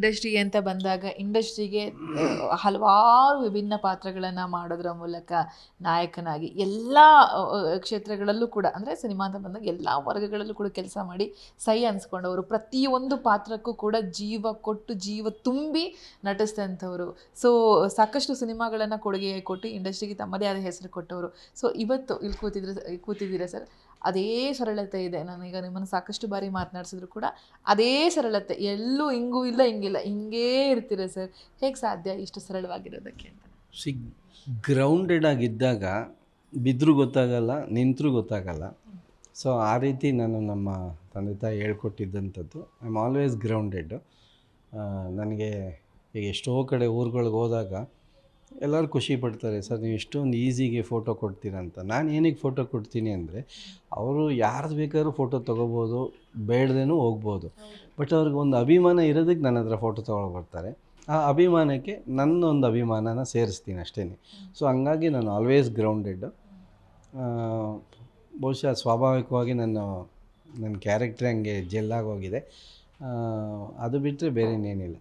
Industry ಅಂತ ಬಂದಾಗ ಇಂಡಸ್ಟ್ರಿಗೆ ಹಲವಾರು ವಿಭಿನ್ನ ಪಾತ್ರಗಳನ್ನು ಮಾಡೋದ್ರ ಮೂಲಕ ನಾಯಕನಾಗಿ ಎಲ್ಲ ಕ್ಷೇತ್ರಗಳಲ್ಲೂ ಕೂಡ, ಅಂದರೆ ಸಿನಿಮಾ ಅಂತ ಬಂದಾಗ ಎಲ್ಲ ವರ್ಗಗಳಲ್ಲೂ ಕೂಡ ಕೆಲಸ ಮಾಡಿ ಸೈ ಅನ್ಸ್ಕೊಂಡವರು. ಪ್ರತಿಯೊಂದು ಪಾತ್ರಕ್ಕೂ ಕೂಡ ಜೀವ ಕೊಟ್ಟು ಜೀವ ತುಂಬಿ ನಟಿಸ್ತಂಥವರು ಸೊ ಸಾಕಷ್ಟು ಸಿನಿಮಾಗಳನ್ನು ಕೊಡುಗೆ ಕೊಟ್ಟು ಇಂಡಸ್ಟ್ರಿಗೆ ತಮ್ಮದೇ ಆದ ಹೆಸರು ಕೊಟ್ಟವರು. ಸೊ ಇವತ್ತು ಇಲ್ಲಿ ಕೂತಿದ್ರೆ, ಕೂತಿದ್ದೀರಾ ಸರ್? ಅದೇ ಸರಳತೆ ಇದೆ. ನಾನೀಗ ನಿಮ್ಮನ್ನು ಸಾಕಷ್ಟು ಬಾರಿ ಮಾತನಾಡಿಸಿದ್ರು ಕೂಡ ಅದೇ ಸರಳತೆ. ಎಲ್ಲೂ ಹಿಂಗೂ ಇಲ್ಲ ಹಿಂಗಿಲ್ಲ ಹಿಂಗೇ ಇರ್ತೀರ ಸರ್. ಹೇಗೆ ಸಾಧ್ಯ ಇಷ್ಟು ಸರಳವಾಗಿರೋದಕ್ಕೆ ಅಂತ? ಸಿ ಗ್ರೌಂಡೆಡ್ ಆಗಿದ್ದಾಗ ಬಿದ್ದರೂ ಗೊತ್ತಾಗಲ್ಲ, ನಿಂತರೂ ಗೊತ್ತಾಗಲ್ಲ. ಸೊ ಆ ರೀತಿ ನಾನು ನಮ್ಮ ತಂದೆ ತಾಯಿ ಹೇಳ್ಕೊಟ್ಟಿದ್ದಂಥದ್ದು. ಐ ಆಮ್ ಆಲ್ವೇಸ್ ಗ್ರೌಂಡೆಡ್ ನನಗೆ ಈಗ ಎಷ್ಟೋ ಕಡೆ ಊರುಗಳಿಗೆ ಹೋದಾಗ ಎಲ್ಲರೂ ಖುಷಿ ಪಡ್ತಾರೆ ಸರ್ ನೀವು ಇಷ್ಟೊಂದು ಈಸಿಗೆ ಫೋಟೋ ಕೊಡ್ತೀರ ಅಂತ. ನಾನು ಏನಕ್ಕೆ ಫೋಟೋ ಕೊಡ್ತೀನಿ ಅಂದರೆ ಅವರು ಯಾರ್ದು ಬೇಕಾದ್ರೂ ಫೋಟೋ ತೊಗೋಬೋದು ಬೇಡದೇನು ಹೋಗ್ಬೋದು. ಬಟ್ ಅವ್ರಿಗೆ ಒಂದು ಅಭಿಮಾನ ಇರೋದಕ್ಕೆ ನನ್ನ ಹತ್ರ ಫೋಟೋ ತೊಗೊಂಡು ಬರ್ತಾರೆ. ಆ ಅಭಿಮಾನಕ್ಕೆ ನನ್ನ ಒಂದು ಅಭಿಮಾನನ ಸೇರಿಸ್ತೀನಿ ಅಷ್ಟೇ ಸೊ ಹಂಗಾಗಿ ನಾನು ಆಲ್ವೇಸ್ ಗ್ರೌಂಡೆಡ್ ಬಹುಶಃ ಸ್ವಾಭಾವಿಕವಾಗಿ ನನ್ನ ನನ್ನ ಕ್ಯಾರೆಕ್ಟ್ರ್ ಹಂಗೆ ಜೆಲ್ಲಾಗೋಗಿದೆ ಅದು ಬಿಟ್ಟರೆ ಬೇರೆ ಇನ್ನೇನಿಲ್ಲ